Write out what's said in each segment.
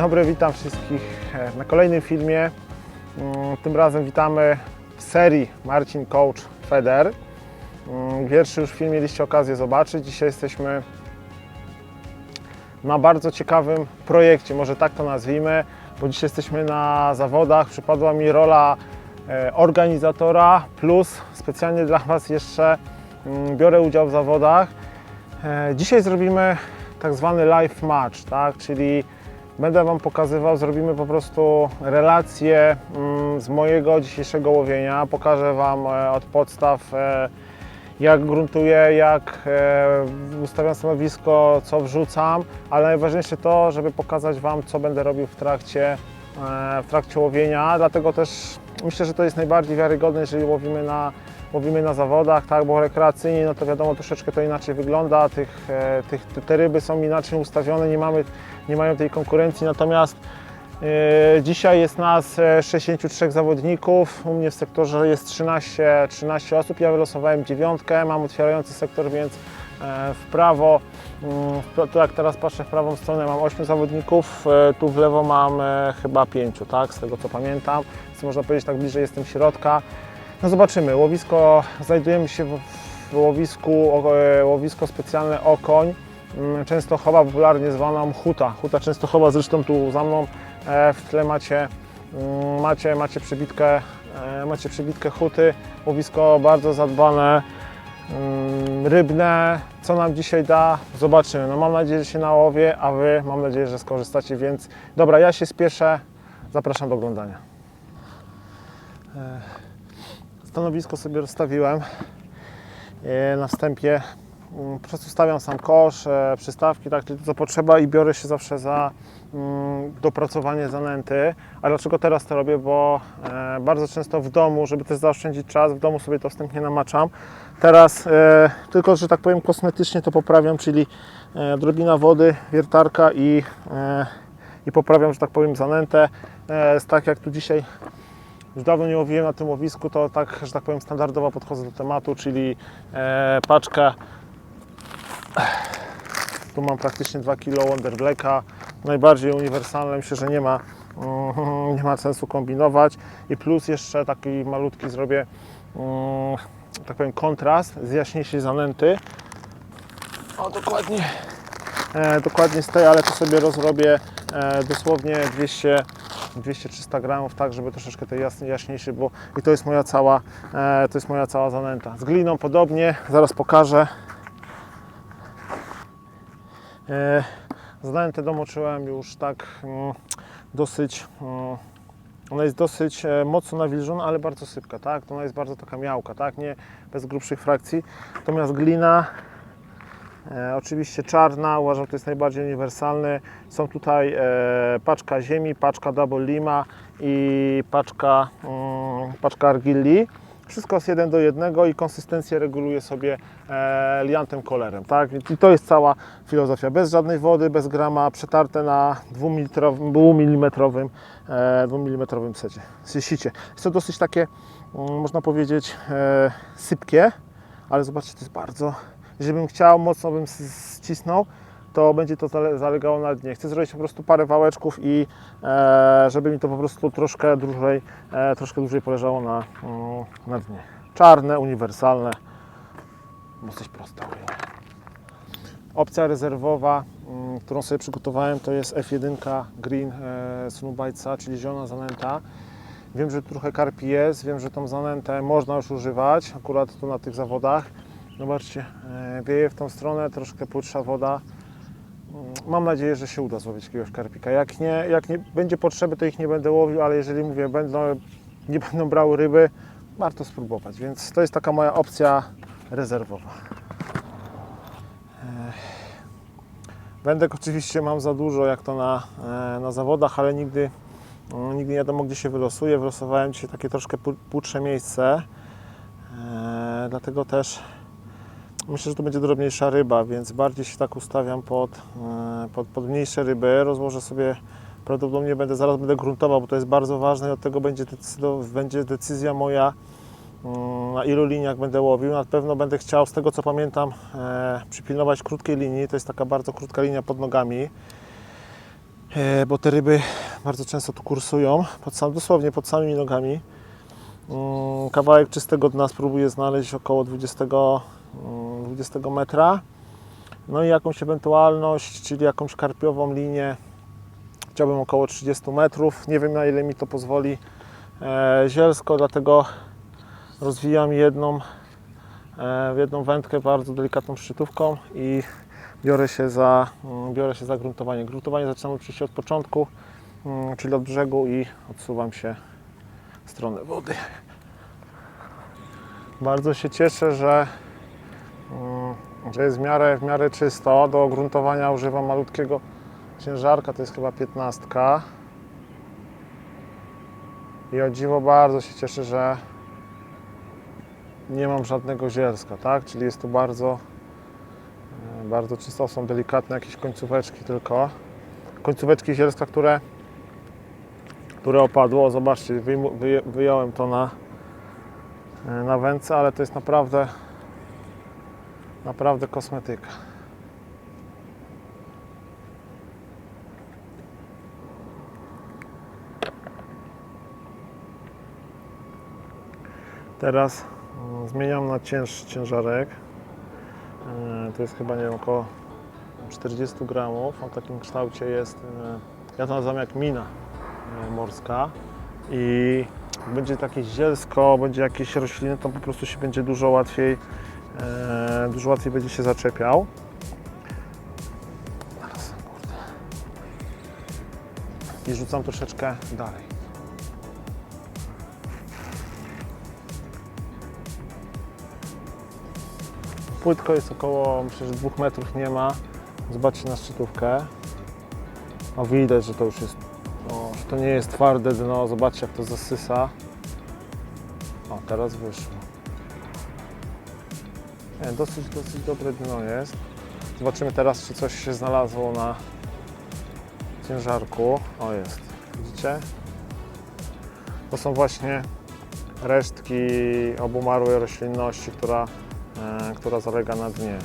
dobry, witam wszystkich e, na kolejnym filmie. Mm, Tym razem witamy w serii Marcin Coach Feder. Mm, Pierwszy już film mieliście okazję zobaczyć. Dzisiaj jesteśmy na bardzo ciekawym projekcie, może tak to nazwijmy, bo dzisiaj jesteśmy na zawodach. Przypadła mi rola e, organizatora, plus specjalnie dla Was jeszcze mm, biorę udział w zawodach. E, Dzisiaj zrobimy tak zwany live match, tak? czyli będę Wam pokazywał, zrobimy po prostu relacje mm, z mojego dzisiejszego łowienia. Pokażę Wam e, od podstaw, e, jak gruntuję, jak e, ustawiam stanowisko, co wrzucam, ale najważniejsze to, żeby pokazać Wam, co będę robił w trakcie, w trakcie łowienia. Dlatego też myślę, że to jest najbardziej wiarygodne, jeżeli łowimy na, łowimy na zawodach, tak, bo rekreacyjnie, no to wiadomo, troszeczkę to inaczej wygląda, tych, tych, te ryby są inaczej ustawione, nie, mamy, nie mają tej konkurencji, natomiast e, dzisiaj jest nas e, 63 zawodników, u mnie w sektorze jest 13, 13 osób, ja wylosowałem dziewiątkę, mam otwierający sektor, więc e, w prawo, mm, to jak teraz patrzę w prawą stronę mam 8 zawodników, e, tu w lewo mam e, chyba 5, tak, z tego co pamiętam, więc można powiedzieć tak bliżej jestem środka. No zobaczymy, łowisko, znajdujemy się w, łowisku, e, łowisko specjalne Okoń, Częstochowa, popularnie zwana Huta. Huta Częstochowa, zresztą tu za mną e, w tle macie, mm, macie, macie przebitkę, e, macie przebitkę Huty, łowisko bardzo zadbane, mm, rybne, co nam dzisiaj da, zobaczymy. No mam nadzieję, że się nałowię, a Wy mam nadzieję, że skorzystacie, więc dobra, ja się spieszę, zapraszam do oglądania. Stanowisko sobie rozstawiłem e, na wstępie. Mm, Po prostu stawiam sam kosz, e, przystawki, tak, czyli co potrzeba i biorę się zawsze za mm, dopracowanie zanęty. A dlaczego teraz to robię? Bo e, bardzo często w domu, żeby też zaoszczędzić czas, w domu sobie to wstępnie namaczam. Teraz e, tylko, że tak powiem, kosmetycznie to poprawiam, czyli drobina wody, wiertarka i, i poprawiam, że tak powiem, zanętę. Tak jak tu dzisiaj już dawno nie łowiłem na tym łowisku, to tak, że tak powiem, standardowo podchodzę do tematu, czyli paczka. Tu mam praktycznie 2 kg Wonder Blacka, najbardziej uniwersalne, myślę, że nie ma, mm, nie ma sensu kombinować. I plus jeszcze taki malutki zrobię, mm, tak powiem, kontrast z jaśniejszej zanęty. O, dokładnie, e, dokładnie z tej, ale to sobie rozrobię e, dosłownie 200 200-300 gramów, tak, żeby troszeczkę tej jaśniejszy było. I to jest moja cała, e, to jest moja cała zanęta. Z gliną podobnie, zaraz pokażę. E, zanętę domoczyłem już tak mm, dosyć, mm, ona jest dosyć e, mocno nawilżona, ale bardzo sypka, tak? To ona jest bardzo taka miałka, tak? Nie bez grubszych frakcji. Natomiast glina E, oczywiście czarna, uważam, to jest najbardziej uniwersalny. Są tutaj e, paczka ziemi, paczka Double Lima i paczka, mm, paczka Argilli. Wszystko jest jeden do jednego i konsystencję reguluje sobie e, liantem kolerem. Tak? I to jest cała filozofia. Bez żadnej wody, bez grama, przetarte na 2 mm, e, 2 mm secie. Jest to dosyć takie, mm, można powiedzieć, e, sypkie, ale zobaczcie, to jest bardzo jeżeli bym chciał, mocno bym ścisnął, to będzie to zale- zalegało na dnie. Chcę zrobić po prostu parę wałeczków i e, żeby mi to po prostu troszkę dłużej, e, troszkę dłużej poleżało na, mm, na dnie. Czarne, uniwersalne, dosyć proste. Opcja rezerwowa, mm, którą sobie przygotowałem, to jest F1 Green e, Snowbite'a, czyli zielona zanęta. Wiem, że trochę karpi jest, wiem, że tą zanętę można już używać, akurat tu na tych zawodach. Zobaczcie, wieje w tą stronę, troszkę płytsza woda. Mam nadzieję, że się uda złowić jakiegoś karpika. Jak nie, jak nie będzie potrzeby, to ich nie będę łowił, ale jeżeli mówię, będą, nie będą brały ryby, warto spróbować. Więc to jest taka moja opcja rezerwowa. Wędek oczywiście mam za dużo, jak to na, e, na zawodach, ale nigdy, mm, nigdy nie wiadomo, gdzie się wylosuje. Wylosowałem dzisiaj takie troszkę pł- płótsze miejsce, e, dlatego też Myślę, że to będzie drobniejsza ryba, więc bardziej się tak ustawiam pod, e, pod, pod mniejsze ryby. Rozłożę sobie, prawdopodobnie będę zaraz będę gruntował, bo to jest bardzo ważne i od tego będzie, będzie decyzja moja, mm, na ilu liniach będę łowił. Na pewno będę chciał, z tego co pamiętam, e, przypilnować krótkiej linii. To jest taka bardzo krótka linia pod nogami. e, bo te ryby bardzo często tu kursują, pod sam, dosłownie pod samymi nogami. Mm, Kawałek czystego dna spróbuję znaleźć około 20, mm, 20 metra. No i jakąś ewentualność, czyli jakąś karpiową linię. Chciałbym około 30 metrów. Nie wiem na ile mi to pozwoli e, zielsko, dlatego rozwijam jedną, e, jedną wędkę bardzo delikatną szczytówką i biorę się za, mm, biorę się za gruntowanie. Gruntowanie zaczynam oczywiście od początku, mm, czyli od brzegu i odsuwam się w stronę wody. Bardzo się cieszę, że, że jest w miarę, w miarę czysto. Do gruntowania używam malutkiego ciężarka, to jest chyba 15. I o dziwo bardzo się cieszę, że nie mam żadnego zielska, tak? Czyli jest tu bardzo, e, bardzo czysto, są delikatne jakieś końcóweczki tylko. Końcóweczki zielska, które, które opadło. Zobaczcie, wyjąłem to na, e, na wędce, ale to jest naprawdę, naprawdę kosmetyka. Teraz mm, zmieniam na cięższy ciężarek. E, To jest chyba nie wiem, około 40 gramów. O takim kształcie jest. e, Ja to nazywam jak mina e, morska. I będzie takie zielsko, będzie jakieś rośliny, to po prostu się będzie dużo łatwiej, dużo łatwiej będzie się zaczepiał. Zaraz, kurde. I rzucam troszeczkę dalej. Płytko jest około, myślę, że 2 metrów nie ma. Zobaczcie na szczytówkę. O, widać, że to już jest, o, że to nie jest twarde dno. Zobaczcie, jak to zasysa. O, teraz wyszło. Nie, dosyć, dosyć dobre dno jest. Zobaczymy teraz, czy coś się znalazło na ciężarku. O, jest. Widzicie? To są właśnie resztki obumarłej roślinności, która e, która zalega na dnie.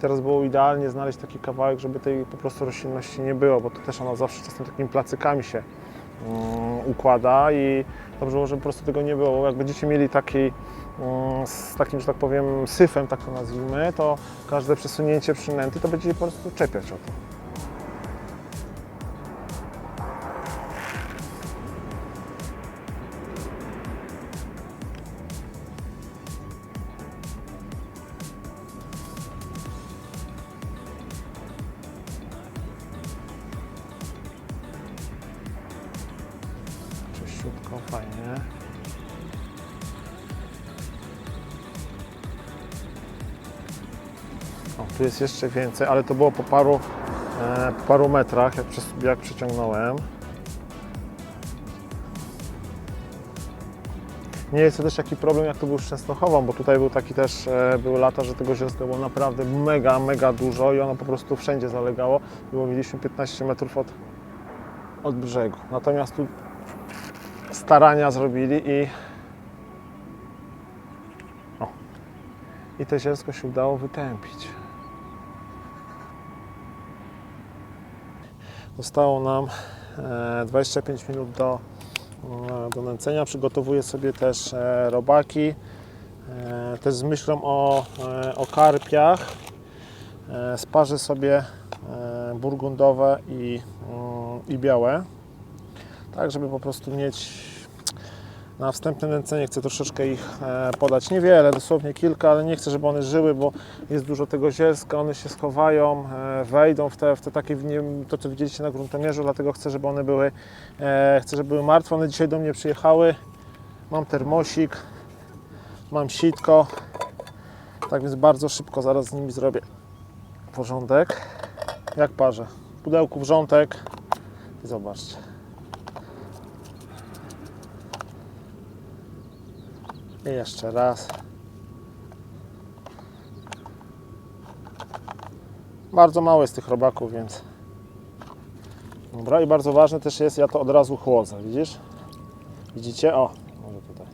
Teraz było idealnie znaleźć taki kawałek, żeby tej po prostu roślinności nie było, bo to też ona zawsze czasem takimi placykami się mm, układa i dobrze było, żeby po prostu tego nie było. Jak będziecie mieli taki z takim, że tak powiem, syfem, tak to nazwijmy, to każde przesunięcie przynęty to będzie po prostu czepiać o to. Jest jeszcze więcej, ale to było po paru, e, po paru metrach, jak, jak przyciągnąłem. Nie jest to też taki problem, jak to był z Częstochową, bo tutaj był taki też, e, były lata, że tego zielska było naprawdę mega, mega dużo i ono po prostu wszędzie zalegało. Było mieliśmy 15 metrów od, od brzegu. Natomiast tu starania zrobili i i to zielsko się udało wytępić. Zostało nam e, 25 minut do, e, do nęcenia. Przygotowuję sobie też e, robaki, e, też z myślą o, e, o karpiach. E, Sparzę sobie e, burgundowe i, mm, i białe tak żeby po prostu mieć na wstępne nęcenie chcę troszeczkę ich e, podać, niewiele, dosłownie kilka, ale nie chcę, żeby one żyły, bo jest dużo tego zielska, one się schowają, e, wejdą w te, w te takie, to co widzieliście na gruntomierzu, dlatego chcę, żeby one były, e, chcę, żeby były martwe, one dzisiaj do mnie przyjechały, mam termosik, mam sitko, tak więc bardzo szybko zaraz z nimi zrobię porządek, jak parzę, w pudełku wrzątek. Zobaczcie. I jeszcze raz. Bardzo mało jest tych robaków, więc. Dobra, i bardzo ważne też jest, ja to od razu chłodzę, widzisz? Widzicie? O, może tutaj.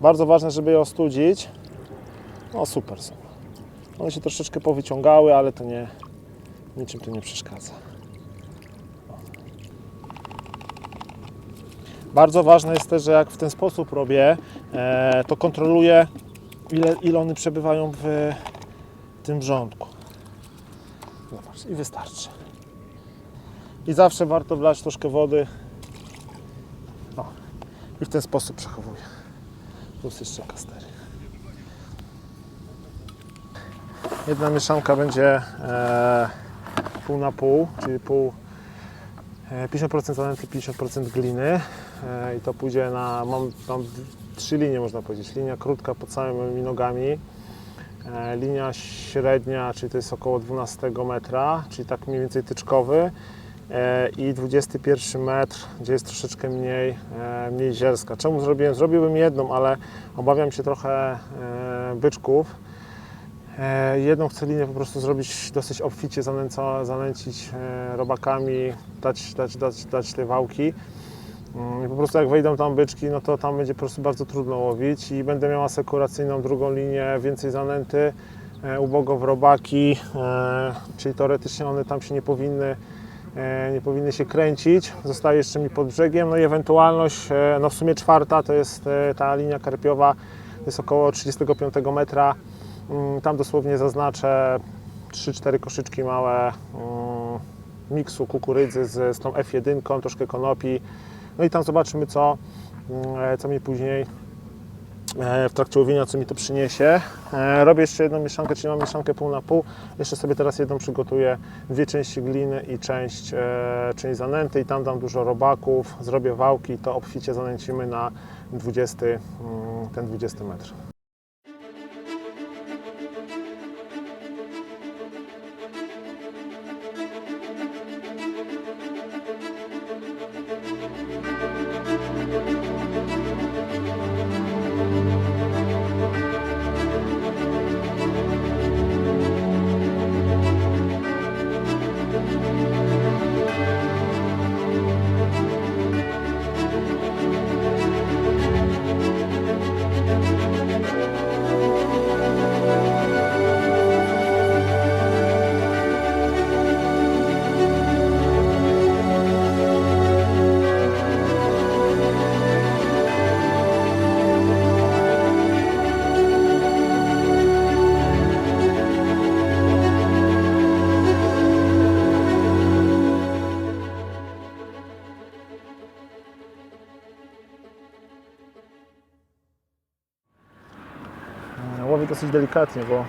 Bardzo ważne, żeby je ostudzić. No super są. One się troszeczkę powyciągały, ale to nie, Niczym tu nie przeszkadza. Bardzo ważne jest też, że jak w ten sposób robię, e, to kontroluję, ile, ile one przebywają w tym wrzątku. Zobacz, i wystarczy. I zawsze warto wlać troszkę wody. O, I w ten sposób przechowuję. Plus jeszcze kastery. Jedna mieszanka będzie e, pół na pół, czyli pół e, 50% zanęty, 50% gliny i to pójdzie na, mam, mam trzy linie można powiedzieć, linia krótka pod samymi nogami, e, linia średnia, czyli to jest około 12 metra, czyli tak mniej więcej tyczkowy e, i 21 metr, gdzie jest troszeczkę mniej, e, mniej zielska. Czemu zrobiłem? Zrobiłbym jedną, ale obawiam się trochę e, byczków, E, Jedną chcę linię po prostu zrobić dosyć obficie, zanęcić e, robakami, dać, dać, dać, dać te wałki. Mm, I po prostu jak wejdą tam byczki, no to tam będzie po prostu bardzo trudno łowić i będę miał asekuracyjną drugą linię, więcej zanęty, e, ubogo w robaki, e, czyli teoretycznie one tam się nie powinny, e, nie powinny się kręcić. Zostaje jeszcze mi pod brzegiem, no i ewentualność, no w sumie czwarta to jest ta linia karpiowa, jest około 35 metra. Mm, Tam dosłownie zaznaczę 3-4 koszyczki małe mm, miksu kukurydzy z, z tą F1, troszkę konopi. No i tam zobaczymy, co, mm, co mi później e, w trakcie łowienia, co mi to przyniesie. E, Robię jeszcze jedną mieszankę, czyli mam mieszankę pół na pół. Jeszcze sobie teraz jedną przygotuję, dwie części gliny i część, e, część zanęty i tam dam dużo robaków, zrobię wałki, to obficie zanęcimy na 20, mm, ten 20 metr. Dosyć delikatnie, bo,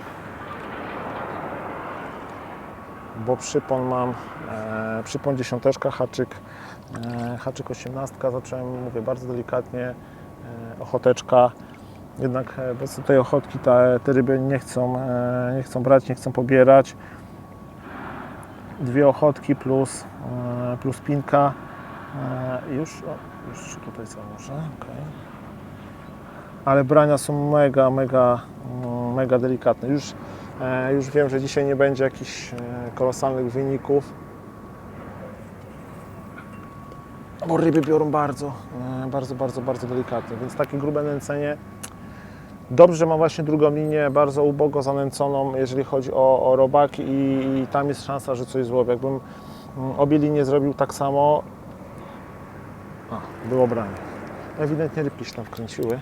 bo przypon mam, e, przypon dziesiąteczka, haczyk, e, haczyk osiemnastka, zacząłem, mówię, bardzo delikatnie, e, ochoteczka, jednak e, bez tej ochotki te, te ryby nie chcą, e, nie chcą brać, nie chcą pobierać. Dwie ochotki plus, e, plus pinka, e, już, o, już tutaj założę, okej ale brania są mega, mega, mega delikatne. Już, e, już wiem, że dzisiaj nie będzie jakichś e, kolosalnych wyników, bo ryby biorą bardzo, e, bardzo, bardzo, bardzo delikatnie, więc takie grube nęcenie. Dobrze, mam właśnie drugą linię, bardzo ubogo zanęconą, jeżeli chodzi o, o robaki i, i tam jest szansa, że coś złowię. Jakbym mm, obie linie zrobił tak samo, a, było branie. Ewidentnie rybki się tam wkręciły.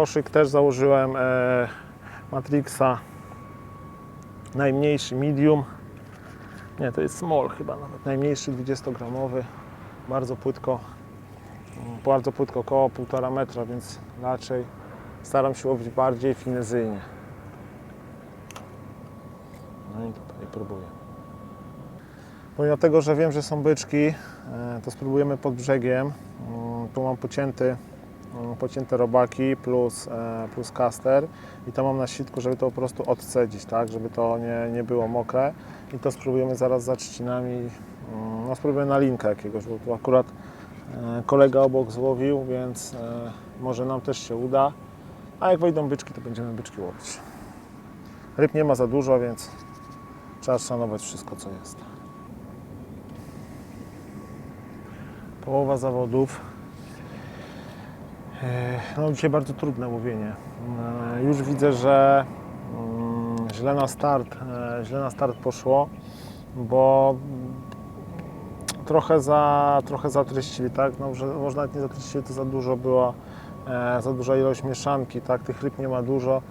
Koszyk też założyłem e, Matrixa najmniejszy medium. Nie, to jest small chyba nawet. Najmniejszy 20-gramowy. Bardzo płytko. mm, Bardzo płytko, około 1,5 metra, więc raczej staram się łowić bardziej finezyjnie. No i tutaj próbuję. Pomimo tego, że wiem, że są byczki, e, to spróbujemy pod brzegiem. Mm, Tu mam pocięty, pocięte robaki plus, e, plus kaster i to mam na sitku, żeby to po prostu odcedzić, tak, żeby to nie, nie było mokre i to spróbujemy zaraz za trzcinami, mm, no spróbujemy na linkę jakiegoś, bo tu akurat e, kolega obok złowił, więc e, może nam też się uda, a jak wejdą byczki, to będziemy byczki łowić. Ryb nie ma za dużo, więc trzeba szanować wszystko, co jest. Połowa zawodów. No dzisiaj bardzo trudne łowienie. E, Już widzę, że mm, źle na start, e, źle na start poszło, bo trochę za, trochę zatryścili, tak? No, że może nawet nie zatryścili, to za dużo była, e, za duża ilość mieszanki, tak? Tych ryb nie ma dużo.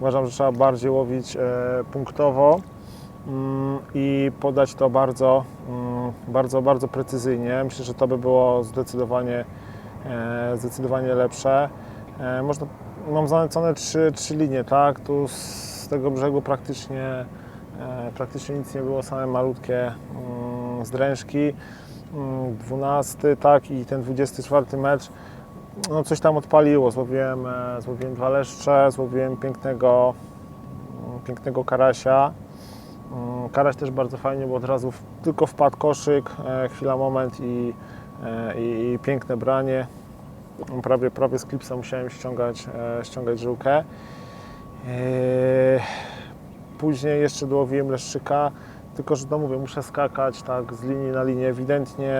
Uważam, że trzeba bardziej łowić punktowo mm, i podać to bardzo, mm, bardzo, bardzo precyzyjnie. Myślę, że to by było zdecydowanie, zdecydowanie lepsze. E, Można, mam zanęcone trzy, trzy linie, tak? Tu z tego brzegu praktycznie, e, praktycznie nic nie było, same malutkie mm, zdrężki. Mm, 12, tak, i ten 24 mecz no coś tam odpaliło. Złowiłem, e, złowiłem dwa leszcze, złowiłem pięknego, mm, pięknego karasia. Mm, Karaś też bardzo fajnie, bo od razu tylko wpadł koszyk, e, chwila, moment i, e, i, i piękne branie. Prawie, prawie z klipsa musiałem ściągać, e, ściągać żyłkę. E, Później jeszcze dołowiłem leszczyka, tylko że no mówię, muszę skakać tak z linii na linię, ewidentnie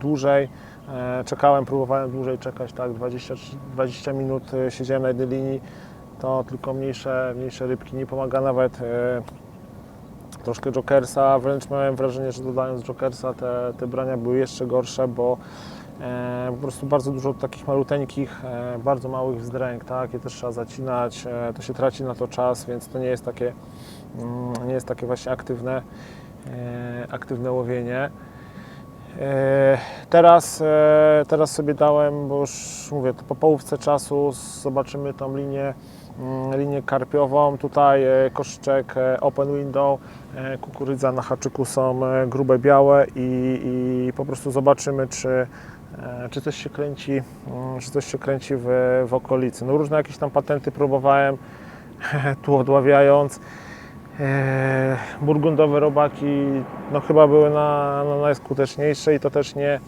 dłużej. E, Czekałem, próbowałem dłużej czekać, tak 20, 20 minut siedziałem na jednej linii, to tylko mniejsze, mniejsze rybki nie pomaga nawet troszkę jokersa, wręcz miałem wrażenie, że dodając jokersa te, te brania były jeszcze gorsze, bo po prostu bardzo dużo takich maluteńkich, e, bardzo małych wzdręg, tak, je też trzeba zacinać, e, to się traci na to czas, więc to nie jest takie, mm, nie jest takie właśnie aktywne, e, aktywne łowienie. E, Teraz, e, teraz sobie dałem, bo już mówię, to po połówce czasu zobaczymy tą linię, mm, linię karpiową. Tutaj e, koszyczek e, open window, e, kukurydza na haczyku są e, grube białe i, i po prostu zobaczymy, czy, e, czy coś się kręci, mm, czy coś się kręci w, w okolicy. No różne jakieś tam patenty próbowałem, tu odławiając. E, burgundowe robaki no chyba były na najskuteczniejsze i to też nie,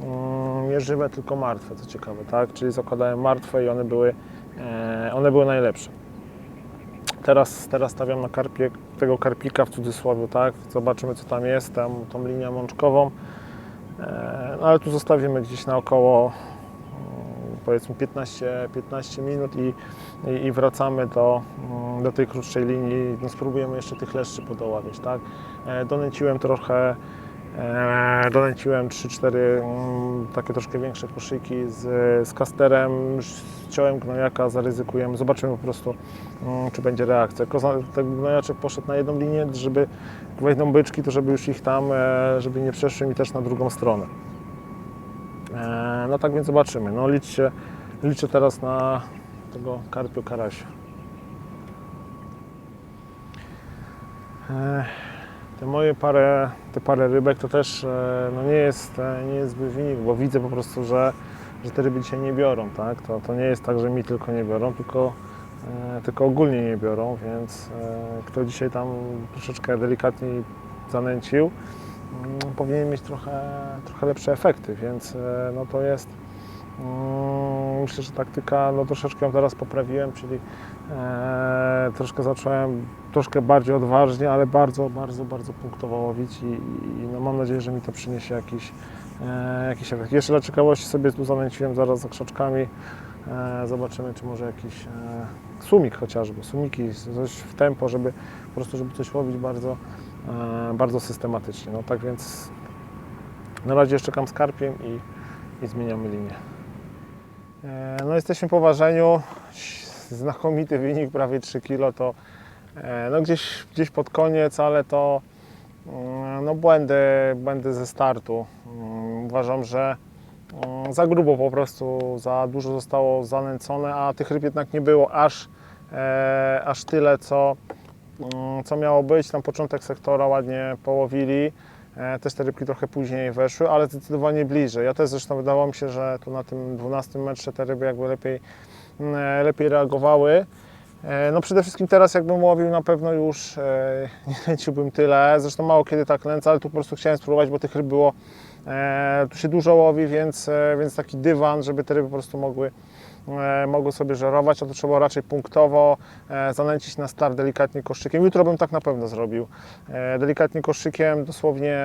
mm, nie żywe, tylko martwe, co ciekawe, tak? Czyli zakładałem martwe i one były, e, one były najlepsze. Teraz, teraz stawiam na karpie, tego karpika w cudzysłowie, tak? Zobaczymy co tam jest, tam, tą linię mączkową. No ale tu zostawimy gdzieś na około mm, powiedzmy 15, 15 minut i, i, i wracamy do, mm, do tej krótszej linii. No, spróbujemy jeszcze tych leszczy podoławiać, tak? E, Donęciłem trochę, e, donęciłem 3-4 mm, takie troszkę większe koszyki z, z kasterem, ściąłem gnojaka, zaryzykujemy, zobaczymy po prostu, mm, czy będzie reakcja. Ten gnojaczek poszedł na jedną linię, żeby wejdą byczki, to żeby już ich tam, e, żeby nie przeszły mi też na drugą stronę. E, No tak więc zobaczymy. No liczcie, liczę teraz na tego karpio karasia. Te moje parę, te parę rybek to też e, no nie, jest, e, nie jest zły wynik, bo widzę po prostu, że, że te ryby dzisiaj nie biorą, tak? To, to nie jest tak, że mi tylko nie biorą, tylko, e, tylko ogólnie nie biorą, więc kto dzisiaj tam troszeczkę delikatniej zanęcił, mm, powinien mieć trochę, trochę lepsze efekty, więc no to jest myślę, że taktyka no troszeczkę ją teraz poprawiłem, czyli e, troszkę zacząłem troszkę bardziej odważnie, ale bardzo, bardzo, bardzo punktowo łowić i, i no mam nadzieję, że mi to przyniesie jakiś, e, jakiś efekt. Jeszcze dla ciekawości sobie tu zanęciłem zaraz za krzaczkami. E, zobaczymy, czy może jakiś e, sumik chociażby, sumiki, coś w tempo, żeby po prostu, żeby coś łowić bardzo, e, bardzo systematycznie. No tak więc na razie jeszcze czekam z karpiem i, i zmieniamy linię. E, No jesteśmy po ważeniu, znakomity wynik, prawie 3 kg to e, no gdzieś, gdzieś pod koniec, ale to mm, no błędy, błędy ze startu. Mm, Uważam, że mm, za grubo po prostu, za dużo zostało zanęcone, a tych ryb jednak nie było aż, e, aż tyle, co, co miało być. Tam początek sektora ładnie połowili. E, Też te rybki trochę później weszły, ale zdecydowanie bliżej. Ja też zresztą wydawało mi się, że tu na tym 12 metrze te ryby jakby lepiej, mm, lepiej reagowały. E, No przede wszystkim teraz jakbym łowił na pewno już e, nie kręciłbym tyle. Zresztą mało kiedy tak kręcę, ale tu po prostu chciałem spróbować, bo tych ryb było, e, tu się dużo łowi, więc, e, więc taki dywan, żeby te ryby po prostu mogły, e, mogły sobie żerować, a to trzeba raczej punktowo e, zanęcić na start delikatnie koszykiem. Jutro bym tak na pewno zrobił. E, Delikatnie koszykiem, dosłownie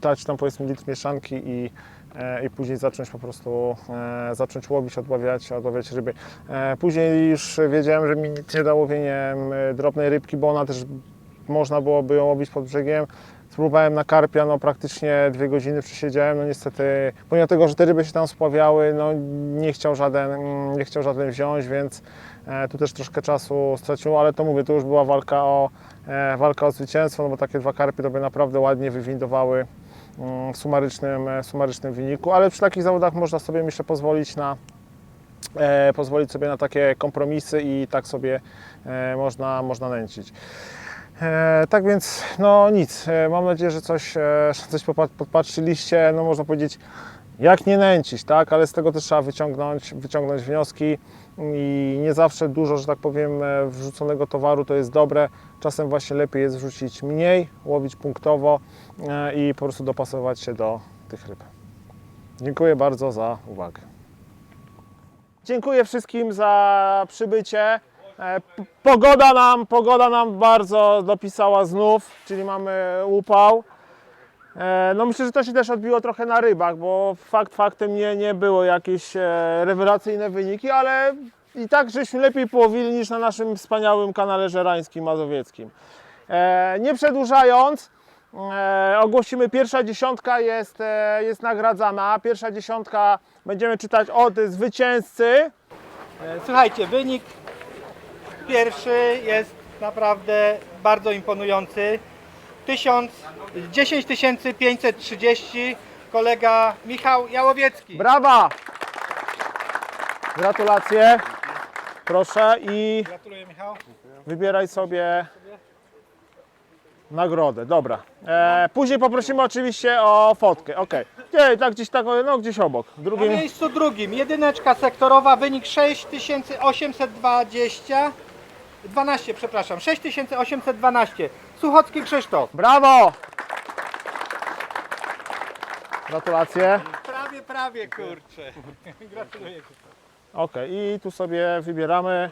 dać tam powiedzmy litr mieszanki i, e, i później zacząć po prostu e, zacząć łowić, odławiać, odławiać ryby. E, Później już wiedziałem, że mi nic nie da łowieniem e, drobnej rybki, bo ona też można byłoby ją łowić pod brzegiem. Spróbowałem na karpia, no praktycznie dwie godziny przesiedziałem, no niestety, pomimo tego, że te ryby się tam spławiały, no nie chciał żaden, mm, nie chciał żaden wziąć, więc e, tu też troszkę czasu straciło, ale to mówię, to już była walka o, e, walka o zwycięstwo, no bo takie dwa karpie to by naprawdę ładnie wywindowały mm, w sumarycznym, e, sumarycznym wyniku, ale przy takich zawodach można sobie myślę pozwolić na, e, pozwolić sobie na takie kompromisy i tak sobie e, można, można nęcić. E, tak więc, no nic, e, mam nadzieję, że coś, e, coś podpatrzyliście, no można powiedzieć, jak nie nęcić, tak, ale z tego też trzeba wyciągnąć, wyciągnąć wnioski i nie zawsze dużo, że tak powiem, wrzuconego towaru to jest dobre, czasem właśnie lepiej jest wrzucić mniej, łowić punktowo i po prostu dopasować się do tych ryb. Dziękuję bardzo za uwagę. Dziękuję wszystkim za przybycie. E, Pogoda nam, pogoda nam bardzo dopisała znów, czyli mamy upał. E, No myślę, że to się też odbiło trochę na rybach, bo fakt faktem nie, nie było jakieś e, rewelacyjne wyniki, ale i tak żeśmy lepiej połowili niż na naszym wspaniałym kanale żerańskim mazowieckim. Nie przedłużając, ogłosimy pierwsza dziesiątka jest, jest nagradzana. Pierwsza dziesiątka będziemy czytać od zwycięzcy. Słuchajcie, wynik pierwszy jest naprawdę bardzo imponujący. 1000, 10 530 kolega Michał Jałowiecki. Brawa! Gratulacje. Proszę i Gratuluję Michał. wybieraj sobie nagrodę. Dobra. E, później poprosimy oczywiście o fotkę. Ok. Nie, tak gdzieś tak, no gdzieś obok. Na Drugie. miejscu drugim jedyneczka sektorowa, wynik 6820. 12, przepraszam, 6812. Suchocki Krzysztof. Brawo! Gratulacje. Prawie, prawie, kurczę. Gratuluję. Ok, i tu sobie wybieramy.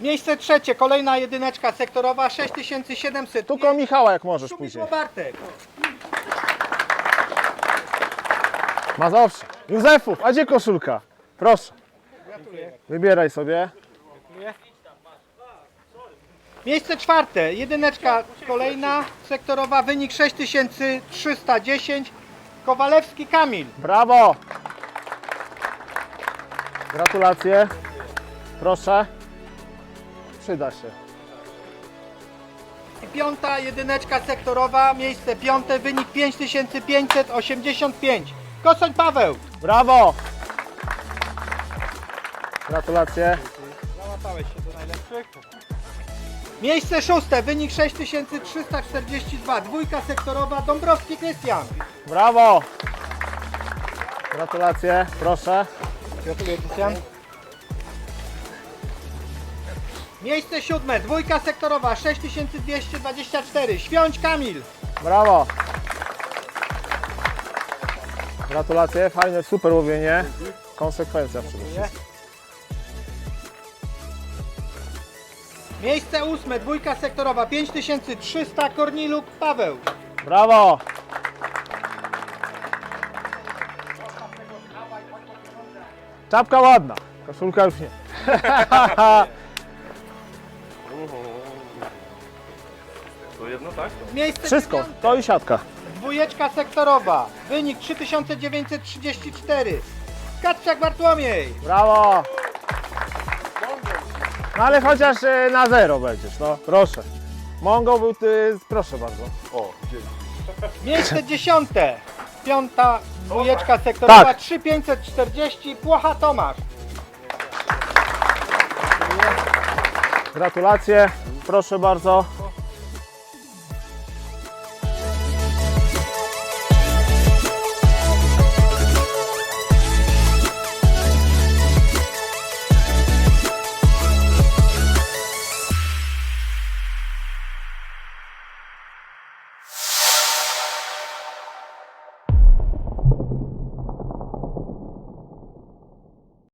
Miejsce trzecie, kolejna jedyneczka sektorowa, 6700. Tu koło Michała, jak możesz Szubik później. Bartek. Mazowsze. Józefów, a gdzie koszulka? Proszę. Gratuluję. Wybieraj sobie. Miejsce czwarte, jedyneczka kolejna, sektorowa, wynik 6310, Kowalewski Kamil. Brawo! Gratulacje. Proszę. Przyda się. I piąta jedyneczka sektorowa, miejsce piąte, wynik 5585, Kosoń Paweł. Brawo! Gratulacje. Załapałeś się do najlepszych. Miejsce szóste, wynik 6342, dwójka sektorowa, Dąbrowski Krystian. Brawo! Gratulacje. Proszę. Gratuluję Krystian. Miejsce siódme, dwójka sektorowa, 6224, Świąć Kamil. Brawo! Gratulacje. Fajne, super łowienie. Konsekwencja przede wszystkim. Miejsce ósme, dwójka sektorowa, 5300, Korniluk Paweł. Brawo! Czapka ładna, koszulka już nie. To jedno tak? Miejsce Wszystko, dziewiąte, to i siatka. dwójeczka sektorowa, wynik 3934. Kaczak Bartłomiej. Brawo! No ale chociaż e, na zero będziesz, no proszę. Mongo był ty, proszę bardzo. O, dzięki. Miejsce dziesiąte. Piąta dwójeczka sektorowa, Tak. 3540. Płocha Tomasz. Gratulacje, proszę bardzo.